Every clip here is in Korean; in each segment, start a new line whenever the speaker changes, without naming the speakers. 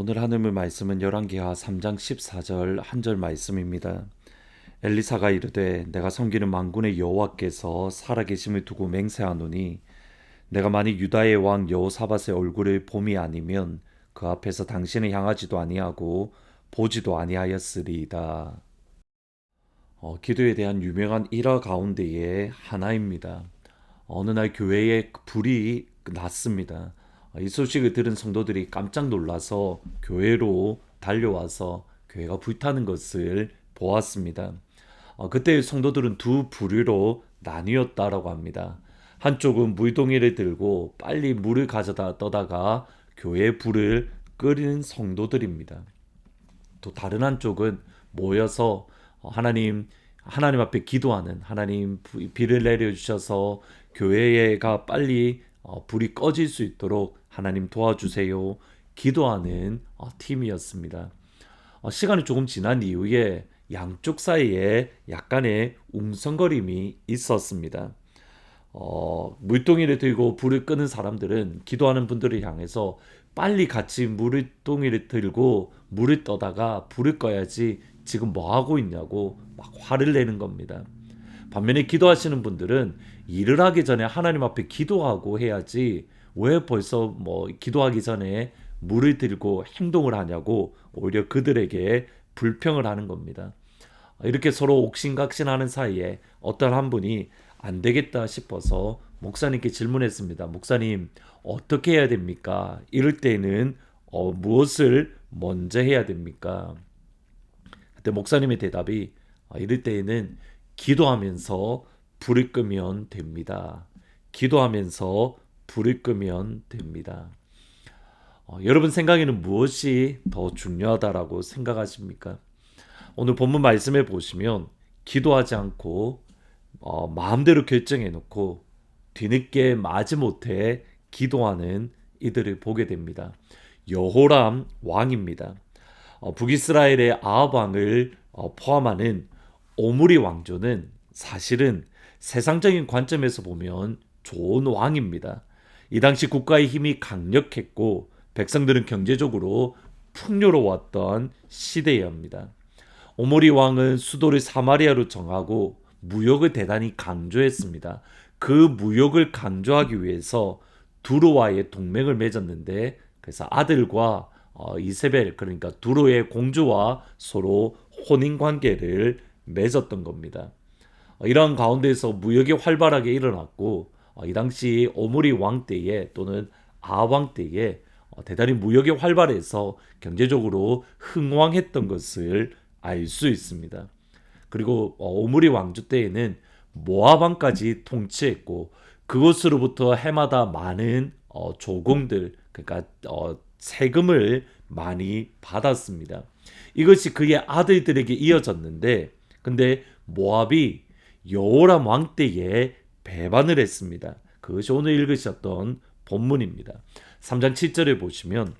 어, 오늘 하늘의 말씀은 열왕기하 3장 14절 한 절 말씀입니다. 엘리사가 이르되 내가 섬기는 만군의 여호와께서 살아 계심을 두고 맹세하노니 내가 만일 유다의 왕 여호사밧의 얼굴을 봄이 아니면 그 앞에서 당신을 향하지도 아니하고 보지도 아니하였으리이다. 어, 기도에 대한 유명한 일화 가운데의 하나입니다. 어느 날 교회에 불이 났습니다. 이 소식을 들은 성도들이 깜짝 놀라서 교회로 달려와서 교회가 불타는 것을 보았습니다. 어, 그때 성도들은 두 부류로 나뉘었다라고 합니다. 한쪽은 물동이를 들고 빨리 물을 가져다 떠다가 교회 불을 끄는 성도들입니다. 또 다른 한쪽은 모여서 어, 하나님 하나님 앞에 기도하는 하나님 비를 내려 주셔서 교회가 빨리 어, 불이 꺼질 수 있도록 하나님 도와주세요. 기도하는 어, 팀이었습니다. 어, 시간이 조금 지난 이후에 양쪽 사이에 약간의 웅성거림이 있었습니다. 어, 물동이를 들고 불을 끄는 사람들은 기도하는 분들을 향해서 빨리 같이 물동이를 들고 물을 떠다가 불을 꺼야지 지금 뭐 하고 있냐고 막 화를 내는 겁니다. 반면에 기도하시는 분들은 일을 하기 전에 하나님 앞에 기도하고 해야지 왜 벌써 뭐 기도하기 전에 물을 들고 행동을 하냐고 오히려 그들에게 불평을 하는 겁니다. 이렇게 서로 옥신각신하는 사이에 어떤 한 분이 안 되겠다 싶어서 목사님께 질문했습니다. 목사님 어떻게 해야 됩니까? 이럴 때는 어, 무엇을 먼저 해야 됩니까? 그때 목사님의 대답이 어, 이럴 때에는 기도하면서 불을 끄면 됩니다. 기도하면서 불을 끄면 됩니다. 어, 여러분 생각에는 무엇이 더 중요하다라고 생각하십니까? 오늘 본문 말씀에 보시면 기도하지 않고 어, 마음대로 결정해 놓고 뒤늦게 마지못해 기도하는 이들을 보게 됩니다. 여호람 왕입니다. 어, 북이스라엘의 아합 왕을 어, 포함하는 오므리 왕조는 사실은 세상적인 관점에서 보면 좋은 왕입니다. 이 당시 국가의 힘이 강력했고 백성들은 경제적으로 풍요로웠던 시대였습니다. 오모리 왕은 수도를 사마리아로 정하고 무역을 대단히 강조했습니다. 그 무역을 강조하기 위해서 두로와의 동맹을 맺었는데 그래서 아들과 어, 이세벨 그러니까 두로의 공주와 서로 혼인 관계를 맺었던 겁니다. 어, 이러한 가운데서 무역이 활발하게 일어났고 어, 이 당시 오므리 왕 때에 또는 아왕 때에 어, 대단히 무역이 활발해서 경제적으로 흥왕했던 것을 알 수 있습니다. 그리고 오므리 왕조 때에는 모아방까지 통치했고 그곳으로부터 해마다 많은 조공들 그러니까 세금을 많이 받았습니다. 이것이 그의 아들들에게 이어졌는데 근데 모압이 여호람 왕 때에 배반을 했습니다. 그것이 오늘 읽으셨던 본문입니다. 3장 7절에 보시면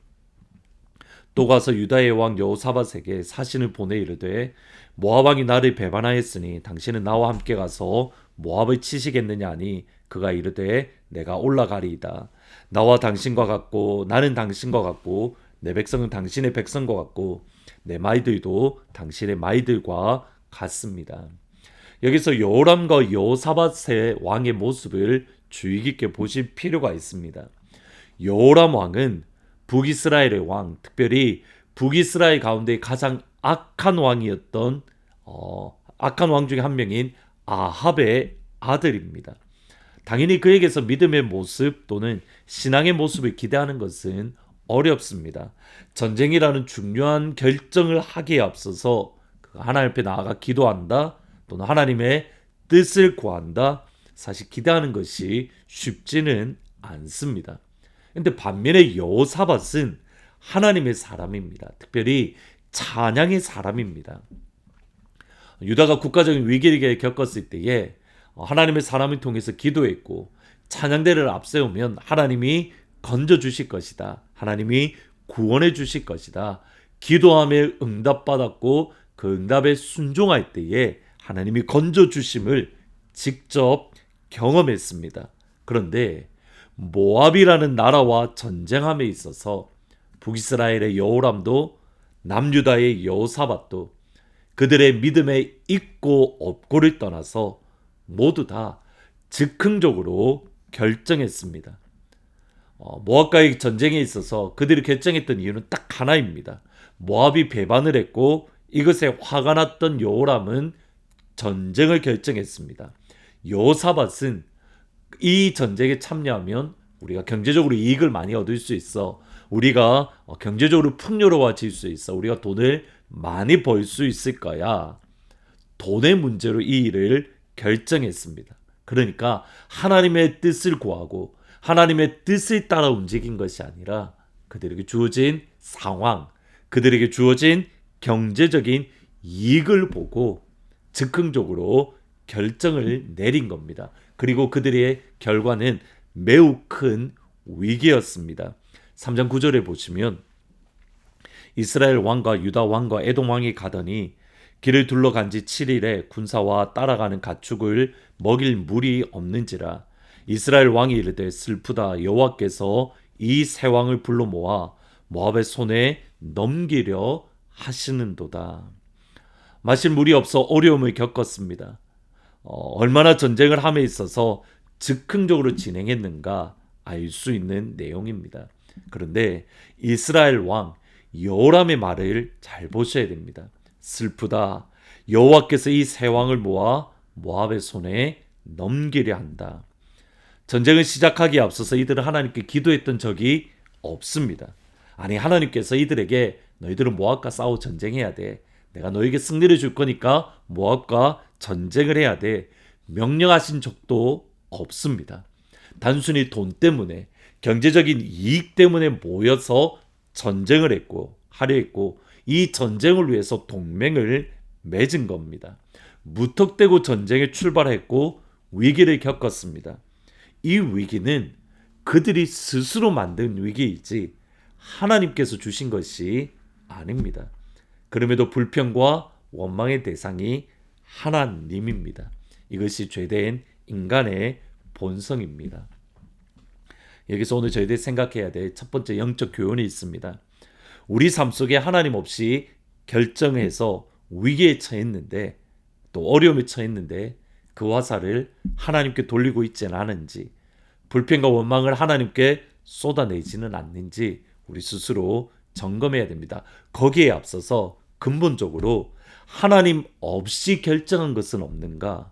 또 가서 유다의 왕 여호사밧에게 사신을 보내 이르되 모압 왕이 나를 배반하였으니 당신은 나와 함께 가서 모압을 치시겠느냐 하니 그가 이르되 내가 올라가리이다. 나와 당신과 같고 나는 당신과 같고 내 백성은 당신의 백성과 같고 내 마이들도 당신의 마이들과 같습니다. 여기서 여호람과 여호사밧의 왕의 모습을 주의 깊게 보실 필요가 있습니다. 여호람 왕은 북이스라엘의 왕, 특별히 북이스라엘 가운데 가장 악한 왕이었던 어, 악한 왕 중에 한 명인 아합의 아들입니다. 당연히 그에게서 믿음의 모습 또는 신앙의 모습을 기대하는 것은 어렵습니다. 전쟁이라는 중요한 결정을 하기에 앞서서 그 하나님 앞에 나아가 기도한다. 또는 하나님의 뜻을 구한다. 사실 기대하는 것이 쉽지는 않습니다. 근데 반면에 여호사밧은 하나님의 사람입니다. 특별히 찬양의 사람입니다. 유다가 국가적인 위기를 겪었을 때에 하나님의 사람을 통해서 기도했고 찬양대를 앞세우면 하나님이 건져 주실 것이다. 하나님이 구원해 주실 것이다. 기도함에 응답받았고 그 응답에 순종할 때에 하나님이 건져 주심을 직접 경험했습니다. 그런데 모압이라는 나라와 전쟁함에 있어서 북이스라엘의 여호람도 남유다의 여호사밧도 그들의 믿음에 있고 없고를 떠나서 모두 다 즉흥적으로 결정했습니다. 어, 모압과의 전쟁에 있어서 그들이 결정했던 이유는 딱 하나입니다. 모압이 배반을 했고 이것에 화가 났던 여호람은 전쟁을 결정했습니다. 여호사밧은 이 전쟁에 참여하면 우리가 경제적으로 이익을 많이 얻을 수 있어. 우리가 어, 경제적으로 풍요로워질 수 있어. 우리가 돈을 많이 벌 수 있을 거야. 돈의 문제로 이 일을 결정했습니다. 그러니까 하나님의 뜻을 구하고 하나님의 뜻을 따라 움직인 것이 아니라 그들에게 주어진 상황, 그들에게 주어진 경제적인 이익을 보고 즉흥적으로 결정을 내린 겁니다. 그리고 그들의 결과는 매우 큰 위기였습니다. 3장 9절에 보시면 이스라엘 왕과 유다 왕과 에돔 왕이 가더니 길을 둘러간 지 7일에 군사와 따라가는 가축을 먹일 물이 없는지라 이스라엘 왕이 이르되 슬프다 여호와께서 이 세 왕을 불러 모아 모압의 손에 넘기려 하시는도다. 마실 물이 없어 어려움을 겪었습니다. 어, 얼마나 전쟁을 함에 있어서 즉흥적으로 진행했는가 알 수 있는 내용입니다. 그런데 이스라엘 왕 여호람의 말을 잘 보셔야 됩니다. 슬프다. 여호와께서 이 세 왕을 모아 모압의 손에 넘기려 한다. 전쟁을 시작하기에 앞서서 이들은 하나님께 기도했던 적이 없습니다. 아니 하나님께서 이들에게 너희들은 모압과 싸워 전쟁해야 돼. 내가 너에게 승리를 줄 거니까 모압과 전쟁을 해야 돼. 명령하신 적도 없습니다. 단순히 돈 때문에 경제적인 이익 때문에 모여서 전쟁을 했고 하려 했고 이 전쟁을 위해서 동맹을 맺은 겁니다. 무턱대고 전쟁에 출발했고 위기를 겪었습니다. 이 위기는 그들이 스스로 만든 위기이지 하나님께서 주신 것이 아닙니다. 그럼에도 불평과 원망의 대상이 하나님입니다. 이것이 죄된 인간의 본성입니다. 여기서 오늘 저희들이 생각해야 될 첫 번째 영적 교훈이 있습니다. 우리 삶 속에 하나님 없이 결정해서 위기에 처했는데 또 어려움에 처했는데 그 화살을 하나님께 돌리고 있지는 않은지 불평과 원망을 하나님께 쏟아내지는 않는지 우리 스스로 점검해야 됩니다. 거기에 앞서서 근본적으로 하나님 없이 결정한 것은 없는가?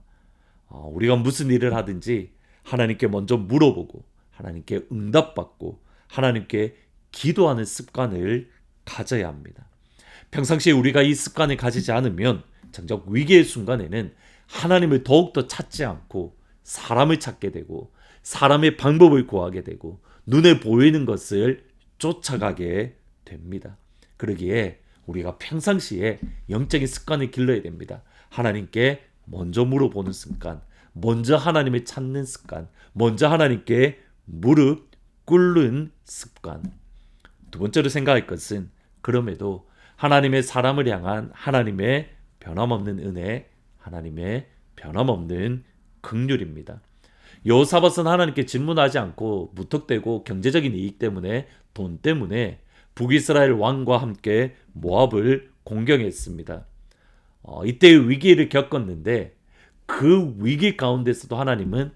어, 우리가 무슨 일을 하든지 하나님께 먼저 물어보고 하나님께 응답받고 하나님께 기도하는 습관을 가져야 합니다. 평상시에 우리가 이 습관을 가지지 않으면 정작 위기의 순간에는 하나님을 더욱더 찾지 않고 사람을 찾게 되고 사람의 방법을 구하게 되고 눈에 보이는 것을 쫓아가게 됩니다. 그러기에 우리가 평상시에 영적인 습관을 길러야 됩니다. 하나님께 먼저 물어보는 습관, 먼저 하나님을 찾는 습관, 먼저 하나님께 무릎 꿇는 습관. 두 번째로 생각할 것은 그럼에도 하나님의 사람을 향한 하나님의 변함없는 은혜, 하나님의 변함없는 극률입니다. 여호사밧은 하나님께 질문하지 않고 무턱대고 경제적인 이익 때문에 돈 때문에 북이스라엘 왕과 함께 모압을 공경했습니다. 어, 이때의 위기를 겪었는데 그 위기 가운데서도 하나님은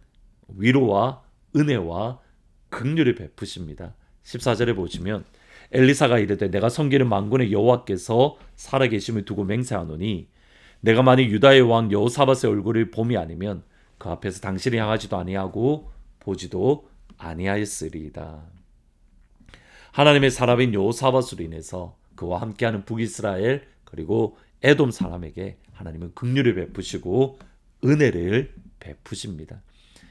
위로와 은혜와 긍휼을 베푸십니다. 14절에 보시면 엘리사가 이르되 내가 섬기는 만군의 여호와께서 살아계심을 두고 맹세하노니 내가 만일 유다의 왕 여호사밧의 얼굴을 봄이 아니면 그 앞에서 당신을 향하지도 아니하고 보지도 아니하였으리이다. 하나님의 사람인 여호사밧으로 인해서 그와 함께하는 북이스라엘 그리고 에돔 사람에게 하나님은 긍휼을 베푸시고 은혜를 베푸십니다.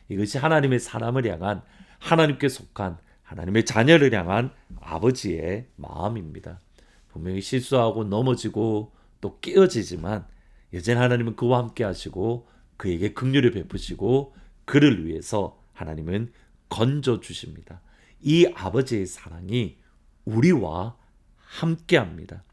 이것이 하나님의 사람을 향한 하나님께 속한 하나님의 자녀를 향한 아버지의 마음입니다. 분명히 실수하고 넘어지고 또 깨어지지만 여전히 하나님은 그와 함께 하시고 그에게 긍휼을 베푸시고 그를 위해서 하나님은 건져 주십니다. 이 아버지의 사랑이 우리와 함께 합니다.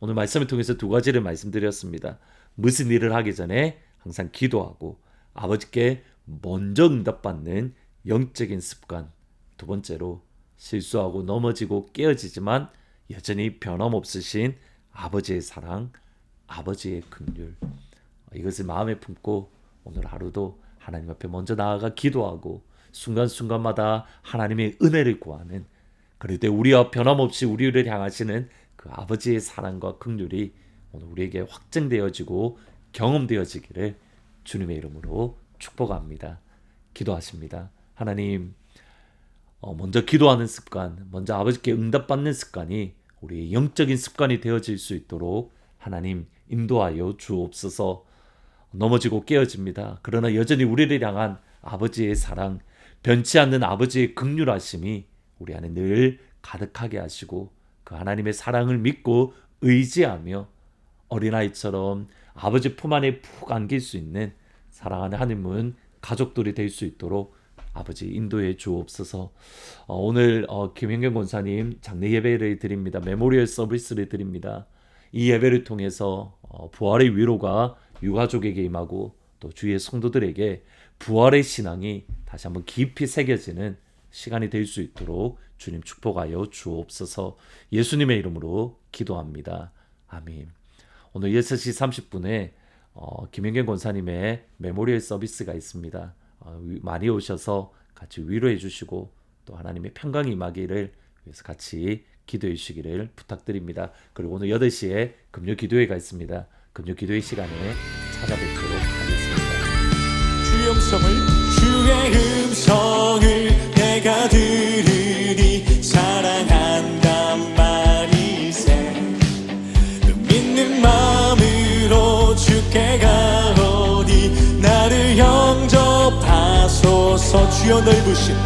오늘 말씀을 통해서 두 가지를 말씀드렸습니다. 무슨 일을 하기 전에 항상 기도하고 아버지께 먼저 응답받는 영적인 습관. 두 번째로 실수하고 넘어지고 깨어지지만 여전히 변함없으신 아버지의 사랑, 아버지의 긍휼 이것을 마음에 품고 오늘 하루도 하나님 앞에 먼저 나아가 기도하고 순간순간마다 하나님의 은혜를 구하는 그럴 때 우리와 변함없이 우리를 향하시는 그 아버지의 사랑과 긍휼이 오늘 우리에게 확증되어지고 경험되어지기를 주님의 이름으로 축복합니다. 기도하십니다. 하나님, 어, 먼저 기도하는 습관, 먼저 아버지께 응답받는 습관이 우리의 영적인 습관이 되어질 수 있도록 하나님 인도하여 주옵소서. 넘어지고 깨어집니다. 그러나 여전히 우리를 향한 아버지의 사랑, 변치 않는 아버지의 극률하심이 우리 안에 늘 가득하게 하시고 그 하나님의 사랑을 믿고 의지하며 어린아이처럼 아버지 품 안에 푹 안길 수 있는 사랑하는 하나님은 가족들이 될 수 있도록 아버지 인도해 주옵소서. 어, 오늘 어, 김현경 권사님 장례 예배를 드립니다. 메모리얼 서비스를 드립니다. 이 예배를 통해서 어, 부활의 위로가 유가족에게 임하고 또 주위의 성도들에게 부활의 신앙이 다시 한번 깊이 새겨지는 시간이 될 수 있도록 주님 축복하여 주옵소서. 예수님의 이름으로 기도합니다. 아멘. 오늘 6시 30분에 어, 김현경 권사님의 메모리얼 서비스가 있습니다. 어, 많이 오셔서 같이 위로해 주시고 또 하나님의 평강이 임하기를 위해서 같이 기도해 주시기를 부탁드립니다. 그리고 오늘 8시에 금요 기도회가 있습니다. 금요 기도회 시간에 찾아뵙도록
음성을 주의 음성을 내가 들으니 사랑한단 말이세. 믿는 마음으로 주께 가오니 나를 영접하소서. 주여 넓으신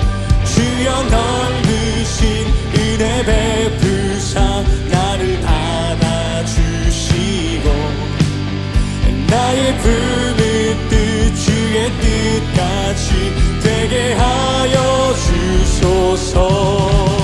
주여 넓으신 은혜 베푸사 나를 받아주시고 나의 뜻 같이 되게 하여 주소서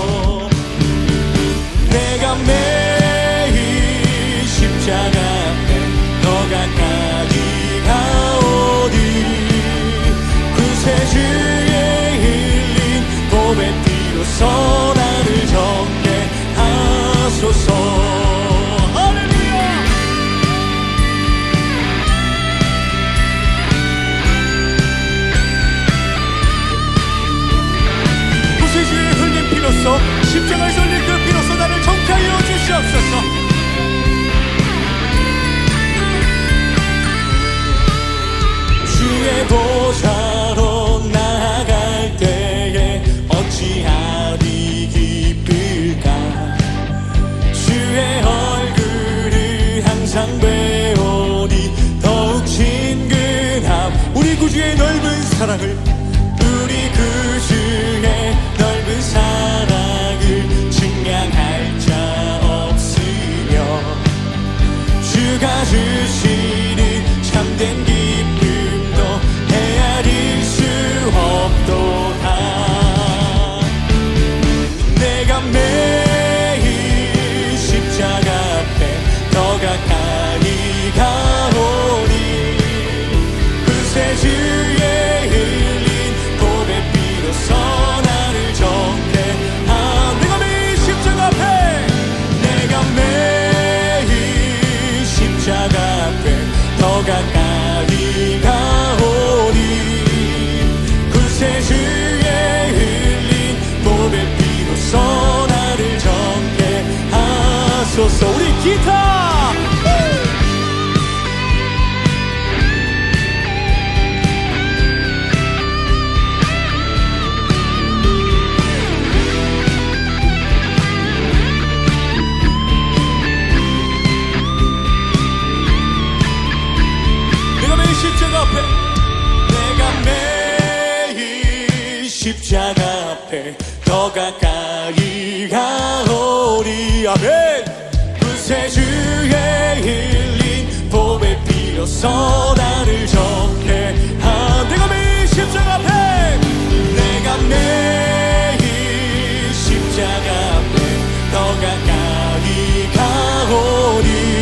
내가 매일 십자가 앞에 더 가까이 가오리. 아멘. 구세주의 흘린 보배 피로써 나를 정케하 내가 매일 십자가 앞에 내가 매일 십자가 앞에 더 가까이 가오리